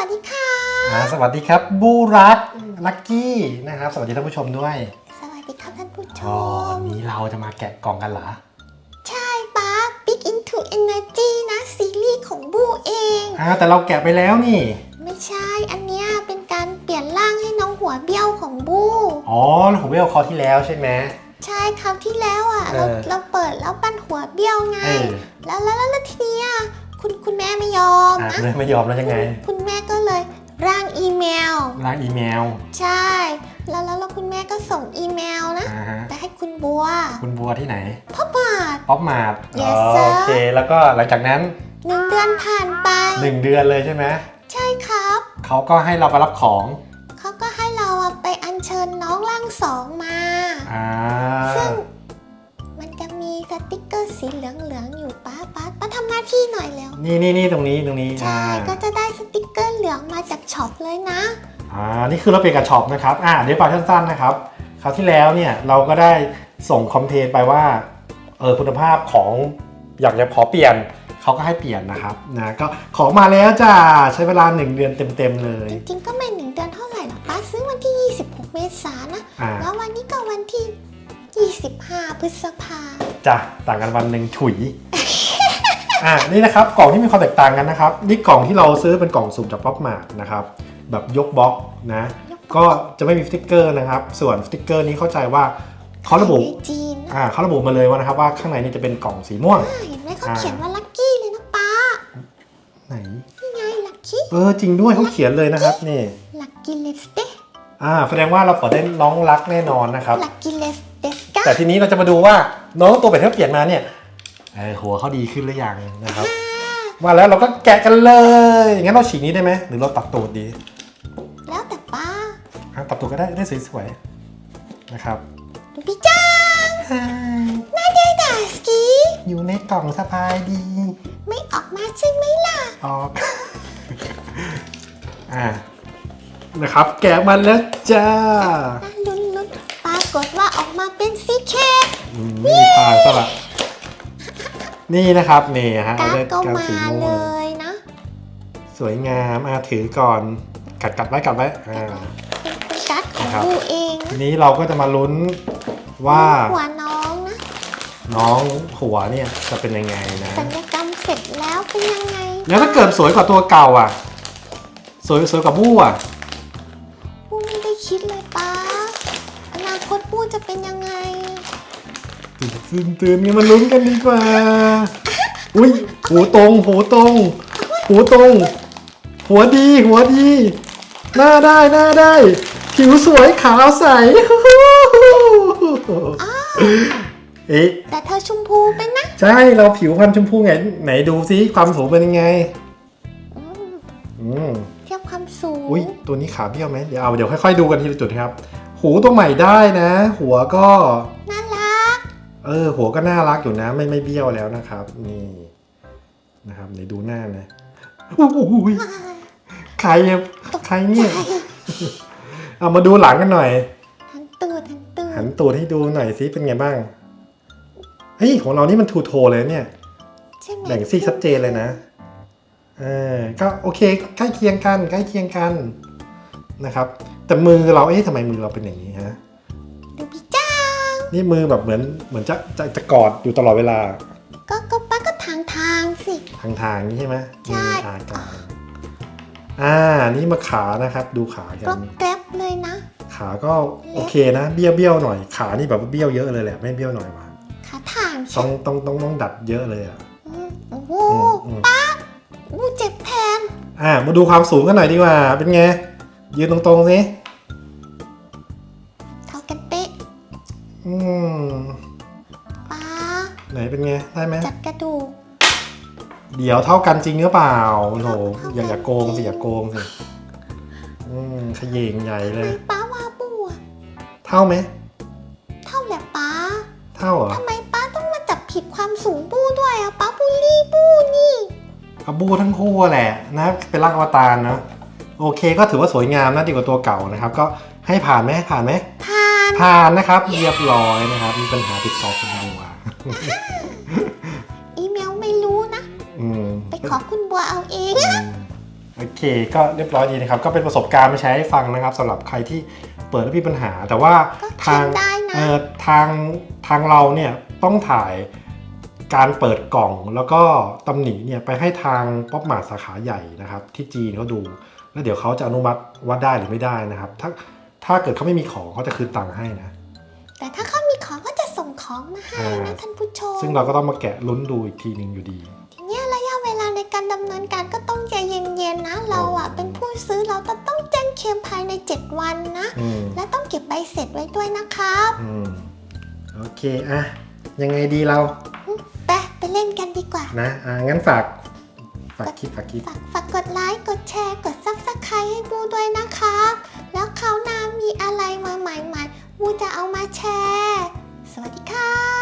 วัสดีค่ะอ่าสวัสดีครับบูรักลักกี้นะครับ สวัสดีท่านผู้ชมด้วยสวัสดีครับท่านผู้ชอ๋อม วันนี้เราจะมาแกะกล่องกันเหรอใช่ป้า Big Into Energy นะ ซีรีส์ของบูเอง อ่าแต่เราแกะไปแล้วนี่ไม่ใช่อันเนี้ยเป็นการเปลี่ยนร่างให้น้องหัวเบี้ยวของบู อ๋อผมเวลคอที่แล้วใช่ไหม ใช่คราวที่แล้วอะเอเราอเราเปิดแล้วปั้นหัวเบี้ยวไง เออแล้วแล้วแล้วแล้วทีเนี้ย คุณคุณแม่ไม่ยอมอ่านะเลยไม่ยอมแล้วยังไง คุณแม่ก็เลยร่างอีเมล ล้างอีเมลใช่ แล้วแล้วแล้วคุณแม่ก็ส่งอีเมลนะอ่าฮะไปให้คุณบัวคุณบัวที่ไหน พ่อบาท ป๊อปมาร์ท Yes, อ๋อ sir โอเค แล้วก็หลังจากนั้น หนึ่งเดือนผ่านไปหนึ่งเดือนเลยใช่ไหมใช่ครับ เขาก็ให้เราไปรับของเขาก็ให้เราอะไปอัญเชิญน้องร่างสองมา อ่าซึ่ง อร์สีเหลืองๆอยู่ป้าป้าป้าทำหน้าที่หน่อยแล้วนี่นี่นี่ตรงนี้ตรงนี้ใช่อ่าก็จะได้สติกเกอร์เหลืองมาจากช็อปเลยนะอ่านี่คือเราเปลี่ยนกับช็อปนะครับอ่าเดี๋ยวไปสั้นๆนะครับคราวที่แล้วเนี่ยเราก็ได้ส่งคอมเพลนไปว่าเออคุณภาพของอยากจะขอเปลี่ยนเขาก็ให้เปลี่ยนนะครับนะก็ของมาแล้วจ้าใช้เวลา 1 เดือนเต็มๆเลย จริงๆก็ไม่หนึ่งเดือนเท่าไหร่หรอกป้าซื้อวันที่ 26 เมษายนนะอ่าแล้ววันนี้ก็วันที่ 25 พฤษภา จ้ะต่างกันวันหนึ่งฉุยอ่านี่นะครับกล่องที่มีความแตกต่างกันนะครับนี่กล่องที่เราซื้อเป็นกล่องสุ่มจากป๊อปมาร์นะครับแบบยกบล็อกนะก็จะไม่มีสติ๊กเกอร์นะครับ ส่วนสติ๊กเกอร์นี้เข้าใจว่าเขาระบุในจีนนะอ่าเขาระบุมาเลยว่านะครับว่าข้างในนี่จะเป็นกล่องสีม่วงอ่าเห็นไหมเขาอ่าเขียนว่าลัคกี้เลยนะป้าไหนนี่ไงลัคกี้เออจริงด้วยเขาเขียนเลยนะครับนี่ลัคกี้เลสเตอ่าแสดงว่าเราเปิดได้น้องรักแน่นอนนะครับลัคกี้เลส เตสกาแต่ทีนี้เราจะมาดูว่าน้องตัวเป็ดที่เราเปลี่ยนมาเนี่ยเออหัวเขาดีขึ้นหรือยังนะครับ มาแล้วเราก็แกะกันเลยงั้นเราฉีกนี้ได้ไหมหรือเราตัดตูดดีแล้วแต่ป้าอะตัดตูดก็ได้ได้สวยๆนะครับดูพี่จ้าน่าได้ด่าสกีอยู่ในกล่องสบายดี ไม่ออกมาใช่ไหมล่ะ ออก อ่านะครับ แกะมันแล้วจ้า น่าลุ้นลุ้นปรากฏว่าออกมาเป็นซีเคทอืมนี่ผ่านซะละนี่นะครับนี่ฮะการ์ดได้ก็การมาสีม่เลวงยนะ สวยงามอาถือก่อนกัดกัดไว้กัดไว้อ่าเป็นการ์ดของครับบูเองทีนี้เราก็จะมาลุ้นว่าหัวน้องนะน้องหัวเนี่ยจะเป็นยังไงนะสัญญกรรมเสร็จแล้วเป็นยังไงแล้วถ้าเกิดสวยกว่าตัวเก่าอะ สวยสวยกว่าบู้อะบูไม่ได้คิดเลยป้าอนาคตบู จะเป็นยังไง ตื่นตื่นกันมาลุ้นกันดีกว่า อุ้ยหูตรงหูตรงหูตรง หัวดีหัวดี หน้าได้หน้าได้ ผิวสวยขาวใส เอ๊ะ แต่เธอชมพูเป็นนะใช่เราผิวพันธุ์ชมพูไง ไหนดูซิความสูงเป็นยังไง อืมอืม เทียบความสูง อุ้ยตัวนี้ขาเบี้ยวไหมเดี๋ยวเอาเดี๋ยวค่อยๆดูกันทีละจุดครับ หูตัวใหม่ได้นะ หัวก็น่ารัก เออ หัวก็น่ารักอยู่นะ ไม่ไม่เบี้ยวแล้วนะครับ นี่นะครับเดี๋ยวดูหน้านะอุ้ยใครอะใครเนี่ย เอามาดูหลังกันหน่อย หันตูดหันตูดหันตูดให้ดูหน่อยซิเป็นไงบ้างเฮ้ยของเรานี่มันทูโทเลยเนี่ยใช่ไหมแบ่งซี่ชัดเจนเลยนะเออก็โอเคใกล้เคียงกันใกล้เคียงกันนะครับ แต่มือเราเอ๊ะทำไมมือเราเป็นอย่างนี้ฮะดูพี่จ้างนี่มือแบบเหมือนเหมือนจะจะจะกอดอยู่ตลอดเวลาก็ก็ป้าก็ทางทางๆสิ ทางทางนี้ใช่ไหมใช่ มืออากลางอ่านี่มาขานะครับ ดูขากัก็น แกร็บเลยนะ ขาก็โอเคนะ เบี้ยวเบี้ยวๆหน่อยขานี่แบบว่าเบี้ยวเยอะเลยแหละไม่เบี้ยวหน่อยว่ะขาทางต้ใช่องต้องต้องต้องดัดเยอะเลยอะ อืมโอ้โหอืมอืมบูเจ็บแทนอ่ามาดูความสูงกันหน่อยดีกว่า เป็นไงยืนตรงๆสิ อืมป้าไหนเป็นไง ได้ไหมจัดกระดูกเดี๋ยวเท่ากันจริงหรือเปล่าโอ้โหเท่ากันอย่าอย่าโกงสิจริงอย่าโกงสิอืมขยงใหญ่เลทำไมย ป้าว่าบูอะเท่าไหมเท่าแหละป้าเท่าเหรอทำไมป้าต้องมาจับผิดความสูงบูด้วยอะป้าบูลลี่บูนี่กับบูทั้งคู่แหละนะเป็นร่างอวตารเนอะโอเคก็ถือว่าสวยงามนะดีกว่าตัวเก่านะครับ ก็ให้ผ่านไหมให้ผ่านไหมผ่าน ผ่านนะครับเรียบร้อยนะครับ มีปัญหาติดต่อคุณบัวอีเมลไม่รู้นะ อืมไปขอคุณบัวเอาเอง อืมโอเค ก็เรียบร้อยดีนะครับ ก็เป็นประสบการณ์มาแชร์ให้ฟังนะครับสำหรับใครที่เปิดแล้วมีปัญหา แต่ว่าก็ทาคิงดได้นะ เอ่อทางทางเราเนี่ยต้องถ่ายการเปิดกล่องแล้วก็ตำหนิเนี่ยไปให้ทางป๊อปมาสาขาใหญ่นะครับ ที่จีนเขาดู แล้วเดี๋ยวเขาจะอนุมัติว่าได้หรือไม่ได้นะครับ ถ้า ถ้าเกิดเขาไม่มีของเขาจะคืนตังค์ให้นะ แต่ถ้าเขามีของก็จะส่งของมาให้อ่า นะท่านผู้ชมซึ่งเราก็ต้องมาแกะลุ้นดูอีกทีหนึ่งอยู่ดี ทีเนี้ยระยะเวลาในการดำเนินการก็ต้องใจเย็นๆนะ เราอะเป็นผู้ซื้อเราจะต้องแจ้งเคลมภายใน 7 วันนะ อืมและต้องเก็บใบเสร็จไว้ด้วยนะครับอืมโอเคอะยังไงดีเราไปไปเล่นกันดีกว่า นะอ่างั้นฝากฝากคลิปฝากคลิป ฝากฝากกดไลค์ กดแชร์ กด subscribe ให้บูด้วยนะครับแล้ว คราวหน้ามีอะไรมาใหม่ๆมูจะเอามาแชร์ สวัสดีค่ะ